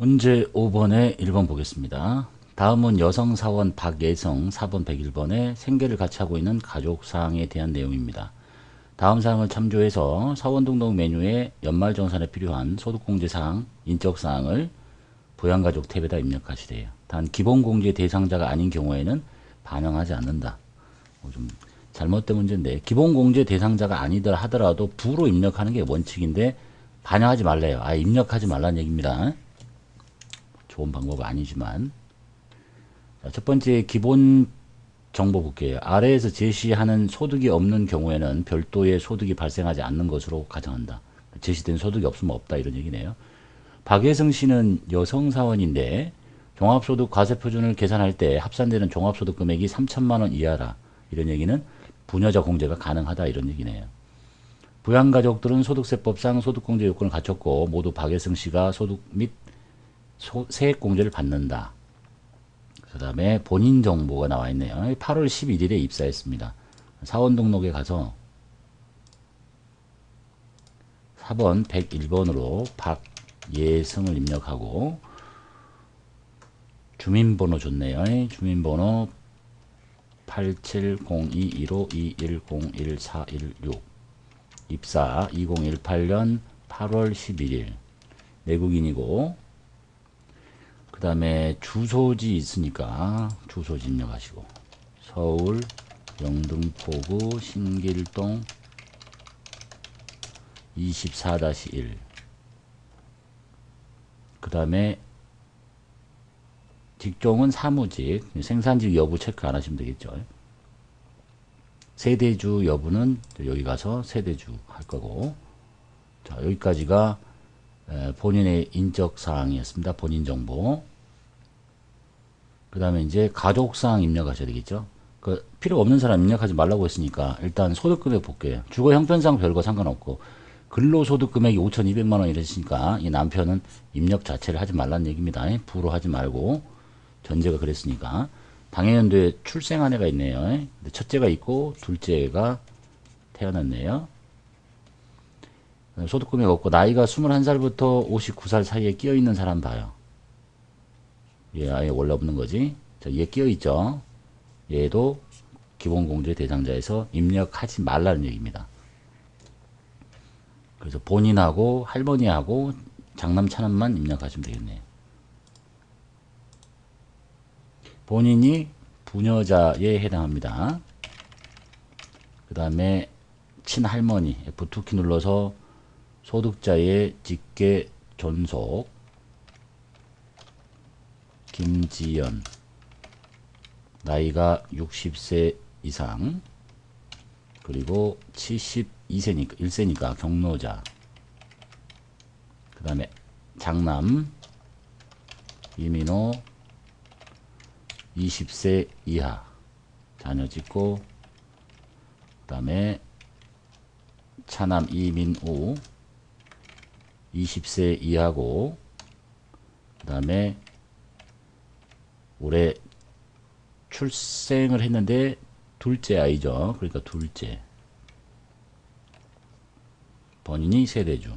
문제 5번에 1번 보겠습니다. 다음은 여성 사원 박예성 4번 101번에 생계를 같이 하고 있는 가족사항에 대한 내용입니다. 다음 사항을 참조해서 사원 등록 메뉴에 연말정산에 필요한 소득공제사항, 인적사항을 부양가족 탭에다 입력하시래요. 단 기본공제 대상자가 아닌 경우에는 반영하지 않는다. 어, 좀 잘못된 문제인데 기본공제 대상자가 아니더라 하더라도 부로 입력하는 게 원칙인데 반영하지 말래요. 아 입력하지 말라는 얘기입니다. 좋은 방법 아니지만 자, 첫 번째 기본 정보 볼게요. 아래에서 제시하는 소득이 없는 경우에는 별도의 소득이 발생하지 않는 것으로 가정한다. 제시된 소득이 없으면 없다 이런 얘기네요. 박예성 씨는 여성 사원인데 종합소득 과세표준을 계산할 때 합산되는 종합소득 금액이 3천만 원 이하라. 이런 얘기는 부녀자 공제가 가능하다 이런 얘기네요. 부양가족들은 소득세법상 소득공제 요건을 갖췄고 모두 박예성 씨가 소득 및 소, 세액 공제를 받는다. 그 다음에 본인 정보가 나와 있네요. 8월 11일에 입사했습니다. 사원 등록에 가서 4번 101번으로 박예성을 입력하고 주민번호 좋네요. 주민번호 87021521014116 입사 2018년 8월 11일 내국인이고 그 다음에 주소지 있으니까 주소지 입력하시고. 서울 영등포구 신길동 24-1그 다음에 직종은 사무직. 생산직 여부 체크 안 하시면 되겠죠. 세대주 여부는 여기 가서 세대주 할 거고. 자 여기까지가 본인의 인적 사항이었습니다. 본인 정보. 그 다음에 이제 가족 사항 입력하셔야 되겠죠. 그 필요 없는 사람 입력하지 말라고 했으니까 일단 소득 금액 볼게요. 주거 형편상 별거 상관없고 근로소득 금액이 5,200만 원 이랬으니까 이 남편은 입력 자체를 하지 말라는 얘기입니다. 부로 하지 말고 전제가 그랬으니까 당해연도에 출생한 애가 있네요. 첫째가 있고 둘째가 태어났네요. 소득금액 없고 나이가 21살부터 59살 사이에 끼어 있는 사람 봐요. 얘 아예 원래 없는 거지. 자, 얘 끼어 있죠. 얘도 기본공제 대상자에서 입력하지 말라는 얘기입니다. 그래서 본인하고 할머니하고 장남 차남만 입력하시면 되겠네요. 본인이 부녀자에 해당합니다. 그 다음에 친할머니 F2키 눌러서 소득자의 직계 존속. 김지연. 나이가 60세 이상. 그리고 72세니까 1세니까 경로자. 그 다음에 장남. 이민호. 20세 이하. 자녀 짓고. 그 다음에 차남 이민우 20세 이하고 그 다음에 올해 출생을 했는데 둘째 아이죠. 그러니까 둘째. 본인이 세대주.